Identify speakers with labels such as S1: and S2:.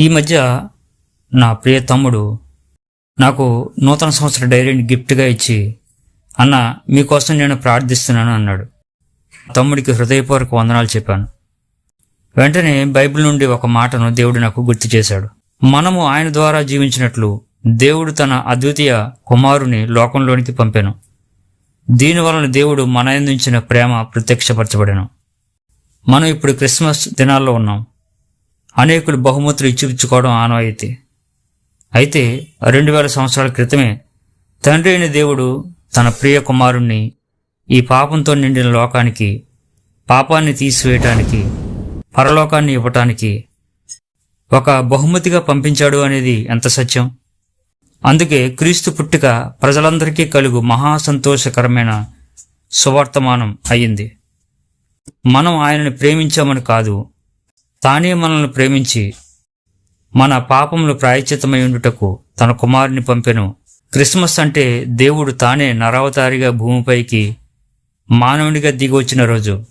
S1: ఈ మధ్య నా ప్రియ తమ్ముడు నాకు నూతన సంవత్సర డైరీని గిఫ్ట్గా ఇచ్చి అన్న మీకోసం నేను ప్రార్థిస్తున్నాను అన్నాడు. తమ్ముడికి హృదయపూర్వక వందనాలు చెప్పాను. వెంటనే బైబిల్ నుండి ఒక మాటను దేవుడు నాకు గుర్తు చేశాడు. మనము ఆయన ద్వారా జీవించినట్లు దేవుడు తన అద్వితీయ కుమారుని లోకంలోనికి పంపాను. దీనివలన దేవుడు మన అందించిన ప్రేమ ప్రత్యక్షపరచబడను. మనం ఇప్పుడు క్రిస్మస్ దినాల్లో ఉన్నాం. అనేకులు బహుమతులు ఇచ్చిపుచ్చుకోవడం ఆనవాయితీ. అయితే రెండు వేల సంవత్సరాల క్రితమే తండ్రి అయిన దేవుడు తన ప్రియ కుమారుణ్ణి ఈ పాపంతో నిండిన లోకానికి పాపాన్ని తీసివేయటానికి పరలోకాన్ని ఇవ్వటానికి ఒక బహుమతిగా పంపించాడు అనేది ఎంత సత్యం? అందుకే క్రీస్తు పుట్టుక ప్రజలందరికీ కలుగు మహా సంతోషకరమైన సువర్తమానం అయ్యింది మనం ఆయనను ప్రేమించామని కాదు తానే మనల్ని ప్రేమించి మన పాపములు ప్రాయచితమై ఉండుటకు తన కుమారుని పంపెను. క్రిస్మస్ అంటే దేవుడు తానే నరావతారిగా భూమిపైకి మానవునిగా దిగి వచ్చిన రోజు.